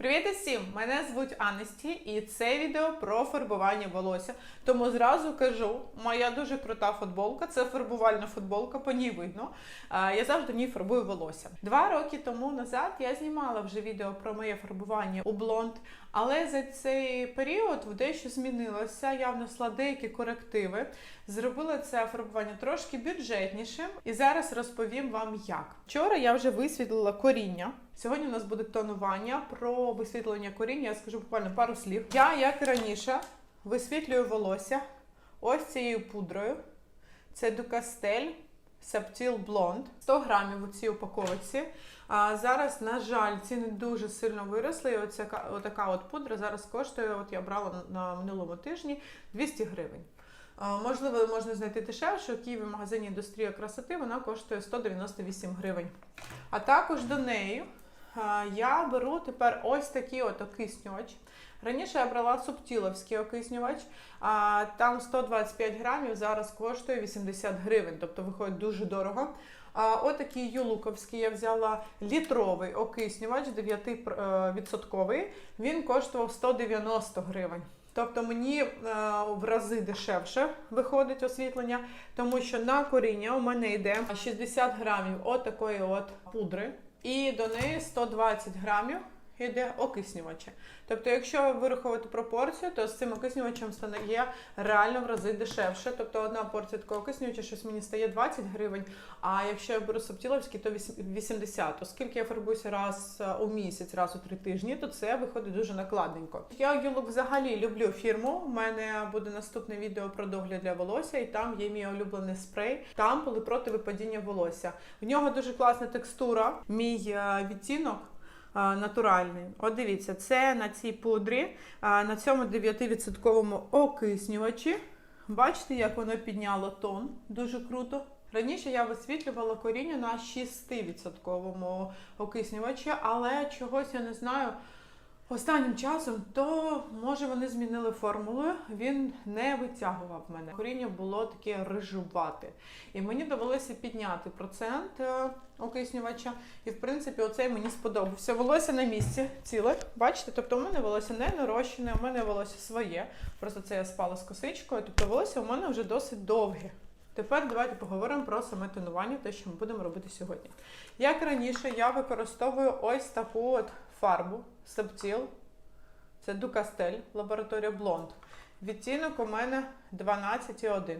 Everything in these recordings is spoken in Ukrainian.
Привіт усім! Мене звуть Анесті, і це відео про фарбування волосся. Тому зразу кажу, моя дуже крута футболка це фарбувальна футболка, по ній видно. Я завжди в ній фарбую волосся. Два роки тому назад я знімала вже відео про моє фарбування у блонд, але за цей період дещо змінилося. Я внесла деякі корективи, зробила це фарбування трошки бюджетнішим, і зараз розповім вам як. Вчора я вже висвітлила коріння. Сьогодні у нас буде тонування про висвітлення коріння. Я скажу буквально пару слів. Я, як і раніше, висвітлюю волосся ось цією пудрою. Це Дукастель Subtil Blonde. 100 грамів у цій упаковці. А зараз, на жаль, ціни дуже сильно виросли. І оця отака от пудра зараз коштує. От я брала на, минулому тижні 200 гривень. Можливо, можна знайти дешевше. У Києві магазині індустрія красоти вона коштує 198 гривень. А також до неї я беру тепер ось такий от окиснювач. Раніше я брала субтіловський окиснювач, а там 125 грамів зараз коштує 80 гривень, тобто виходить дуже дорого. А отакий юлуковський я взяла літровий окиснювач 9%. Він коштував 190 гривень. Тобто мені е, в рази дешевше виходить освітлення, тому що на коріння у мене йде 60 грамів от такої от пудри, і до неї 120 грамів йде окиснювача. Тобто, якщо вирахувати пропорцію, то з цим окиснювачем стає реально в рази дешевше. Тобто одна порція такого окиснювача щось мені стає 20 гривень, а якщо я беру саптіловський, то 80. Оскільки я фарбуюся раз у місяць, раз у три тижні, то це виходить дуже накладненько. Я Юлук взагалі люблю фірму. У мене буде наступне відео про догляд для волосся, і там є мій улюблений спрей. Там були проти випадіння волосся. В нього дуже класна текстура. Мій е, відтінок натуральний. От дивіться, це на цій пудрі, на цьому 9% окиснювачі. Бачите, як воно підняло тон. Дуже круто. Раніше я висвітлювала коріння на 6% окиснювачі, але чогось я не знаю. Останнім часом, то може вони змінили формулу, він не витягував мене. Коріння було таке рижувате. І мені довелося підняти процент е, окиснювача. І в принципі, оцей мені сподобався. Волосся на місці ціле. Бачите, тобто у мене волосся не нарощене, у мене волосся своє. Просто це я спала з косичкою. Тобто волосся у мене вже досить довге. Тепер давайте поговоримо про саме тонування, те, що ми будемо робити сьогодні. Як раніше, я використовую ось таку от фарбу Subtil. Це Дукастель, лабораторія Blond. Відтінок у мене 12,1.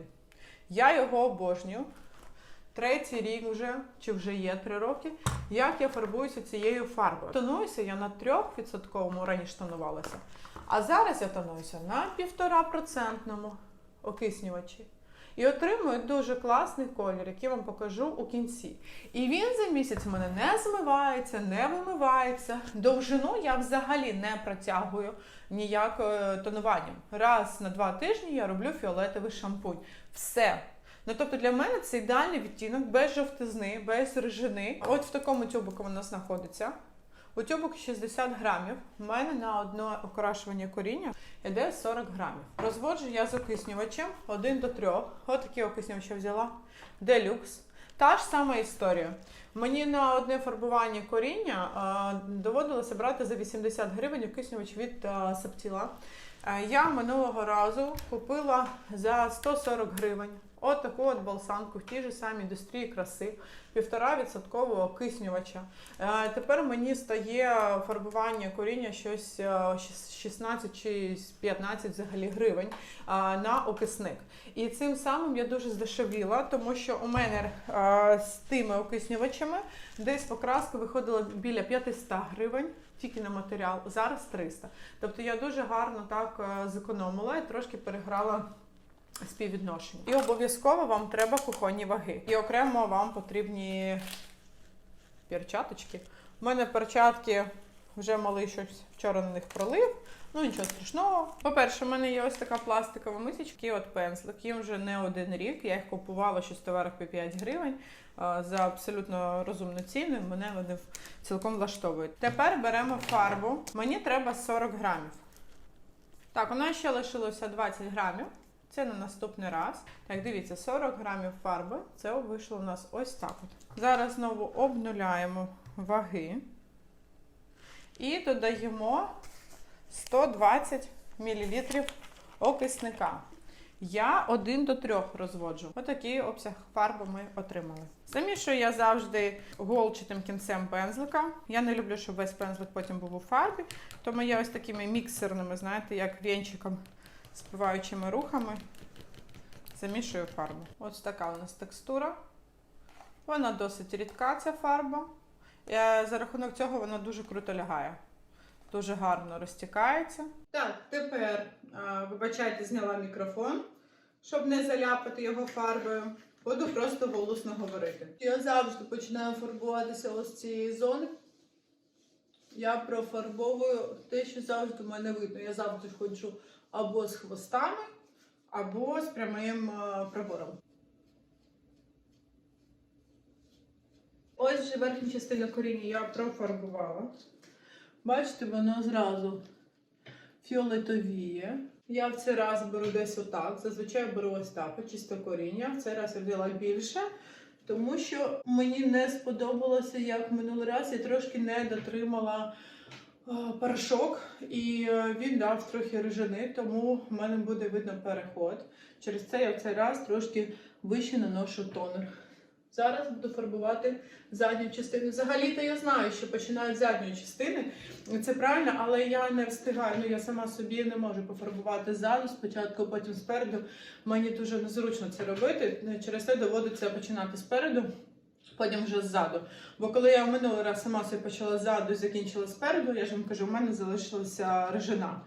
Я його обожнюю. Третій рік вже, чи вже є 3 роки, як я фарбуюся цією фарбою. Тонуюся я на 3% раніше тонувалася. А зараз я тонуюся на 1,5% окиснювачі. І отримую дуже класний колір, який я вам покажу у кінці. І він за місяць в мене не змивається, не вимивається. Довжину я взагалі не протягую ніякою тонуванням. Раз на два тижні я роблю фіолетовий шампунь. Все. Ну, тобто для мене це ідеальний відтінок, без жовтизни, без рижини. От в такому тюбику вона знаходиться. У тюбик 60 грамів. У мене на одне окрашування коріння йде 40 грамів. Розводжу я з окиснювачем 1 до 3. Ось такі окиснювачі взяла. Делюкс. Та ж сама історія. Мені на одне фарбування коріння а, доводилося брати за 80 гривень окиснювач від а, Септіла. А, я минулого разу купила за 140 гривень. От таку от балсанку в тій же самій індустрії краси, 1,5% окиснювача. Е, тепер мені стає фарбування коріння щось е, 16 чи 15 взагалі гривень е, на окисник. І цим самим я дуже здешевіла, тому що у мене е, з тими окиснювачами десь покраска виходила біля 500 гривень. Тільки на матеріал, зараз 300. Тобто я дуже гарно так е, зекономила і трошки переграла співвідношення. І обов'язково вам треба кухонні ваги. І окремо вам потрібні перчаточки. У мене перчатки вже малий щось вчора на них пролив. Ну нічого страшного. По-перше, в мене є ось така пластикова мисочка і от пензлик. Їм вже не один рік. Я їх купувала щось товарах по 5 гривень за абсолютно розумну ціну. Мене вони цілком влаштовують. Тепер беремо фарбу. Мені треба 40 грамів. Так, у нас ще лишилося 20 грамів. Це на наступний раз. Так, дивіться, 40 грамів фарби. Це вийшло у нас ось так. Зараз знову обнуляємо ваги. І додаємо 120 мл окисника. Я 1 до 3 розводжу. Отакий обсяг фарби ми отримали. Замішую я завжди голчатим кінцем пензлика. Я не люблю, щоб весь пензлик потім був у фарбі, тому я ось такими міксерними, знаєте, як вінчиком, співаючими рухами замішую фарбу. Ось така у нас текстура. Вона досить рідка, ця фарба. Е, За рахунок цього вона дуже круто лягає. Дуже гарно розтікається. Так, тепер, е, вибачайте, зняла мікрофон, щоб не заляпати його фарбою. Буду просто голосно говорити. Я завжди починаю фарбуватися ось цієї зони. Я профарбовую те, що завжди в мене видно. Я завжди ходжу або з хвостами, або з прямим е, пробором. Ось же верхня частина коріння я профарбувала. Бачите, воно зразу фіолетовіє. Я в цей раз беру десь отак. Зазвичай беру ось так, чисто коріння. В цей раз я взяла більше, тому що мені не сподобалося, як минулий раз я трошки не дотримала порошок, і е, він дав трохи рижини, тому в мене буде видно переход. Через це я в цей раз трошки вище наношу тонер. Зараз буду фарбувати задню частину. Взагалі-то я знаю, що починають з задньої частини. Це правильно, але я не встигаю. Ну я сама собі не можу пофарбувати ззаду спочатку, потім спереду. Мені дуже незручно це робити. Через це доводиться починати спереду, потім вже ззаду. Бо коли я в минулий раз сама собі почала ззаду і закінчила спереду, я ж вам кажу, в мене залишилася режина.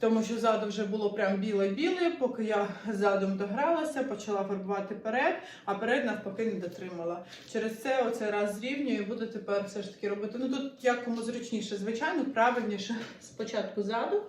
Тому що ззаду вже було прям біле-біле, поки я задом догралася, почала фарбувати перед, а перед навпаки не дотримала. Через це оцей раз зрівнюю і буду тепер все ж таки робити. Ну тут як зручніше, звичайно, правильніше спочатку ззаду,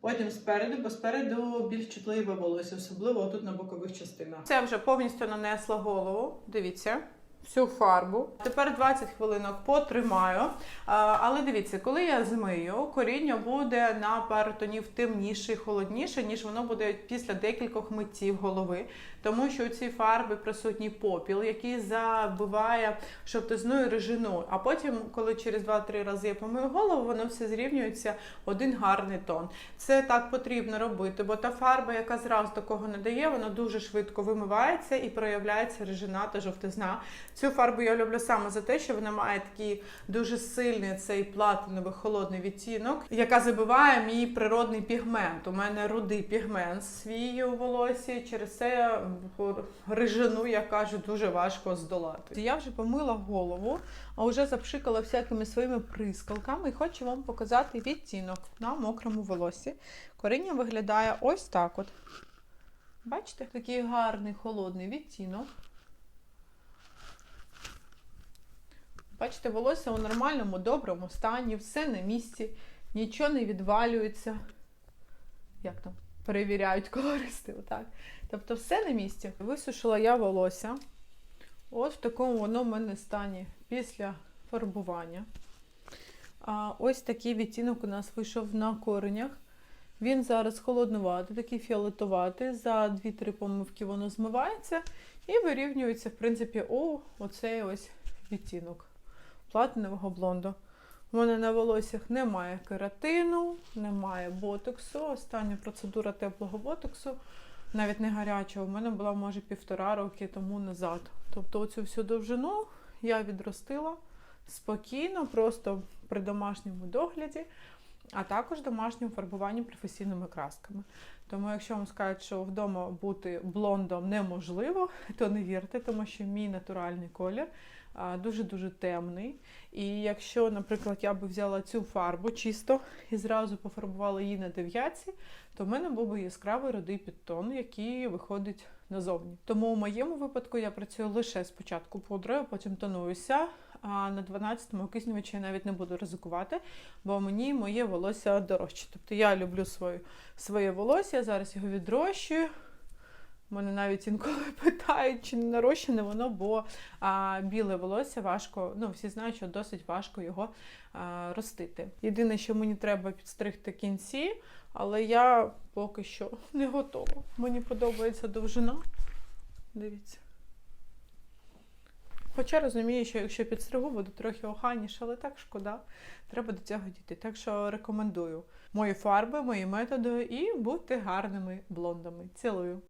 потім спереду, бо спереду більш чутливе волосся, особливо тут на бокових частинах. Це вже повністю нанесла голову. Дивіться. Всю фарбу. Тепер 20 хвилинок потримаю. Але дивіться, коли я змию, коріння буде на пару тонів темніше і холодніше, ніж воно буде після декількох миттів голови. Тому що у цій фарбі присутній попіл, який забиває жовтизну і режину. А потім, коли через 2-3 рази я помию голову, воно все зрівнюється один гарний тон. Це так потрібно робити, бо та фарба, яка зразу такого не дає, вона дуже швидко вимивається і проявляється режина та жовтизна. Цю фарбу я люблю саме за те, що вона має такий дуже сильний цей платиновий холодний відтінок, яка забиває мій природний пігмент. У мене рудий пігмент свій у волосі. Через це рижину, я кажу, дуже важко здолати. Я вже помила голову, а вже запшикала всякими своїми прискалками і хочу вам показати відтінок на мокрому волосі. Коріння виглядає ось так от. Бачите, такий гарний холодний відтінок. Бачите, волосся у нормальному, доброму стані, все на місці, нічого не відвалюється. Як там? Перевіряють колористи, отак. Тобто все на місці. Висушила я волосся. От в такому воно в мене стані після фарбування. А Ось такий відтінок у нас вийшов на коренях. Він зараз холоднуватий, такий фіолетуватий. За 2-3 помивки воно змивається і вирівнюється, в принципі, у оцей ось відтінок платинового блонду. У мене на волоссях немає кератину, немає ботоксу. Остання процедура теплого ботоксу, навіть не гарячого, у мене була, може, півтора роки тому назад. Тобто оцю всю довжину я відростила спокійно, просто при домашньому догляді, а також домашньому фарбуванні професійними красками. Тому, якщо вам скажуть, що вдома бути блондом неможливо, то не вірте, тому що мій натуральний колір дуже-дуже темний. І якщо, наприклад, я би взяла цю фарбу чисто і зразу пофарбувала її на дев'ятці, то в мене був би яскравий рудий підтон, який виходить назовні. Тому у моєму випадку я працюю лише спочатку пудрою, потім тонуюся. А на 12-му окиснювачі я навіть не буду ризикувати, бо мені моє волосся дорожче. Тобто я люблю своє, своє волосся, зараз його відрощую. Мене навіть інколи питають, чи не нарощене воно, бо а, біле волосся важко, ну всі знають, що досить важко його а, ростити. Єдине, що мені треба підстригти кінці, але я поки що не готова. Мені подобається довжина. Дивіться. Хоча розумію, що якщо підстригу, буду трохи охайніше, але так шкода. Треба до цього дійти. Так що рекомендую мої фарби, мої методи і бути гарними блондами. Цілую.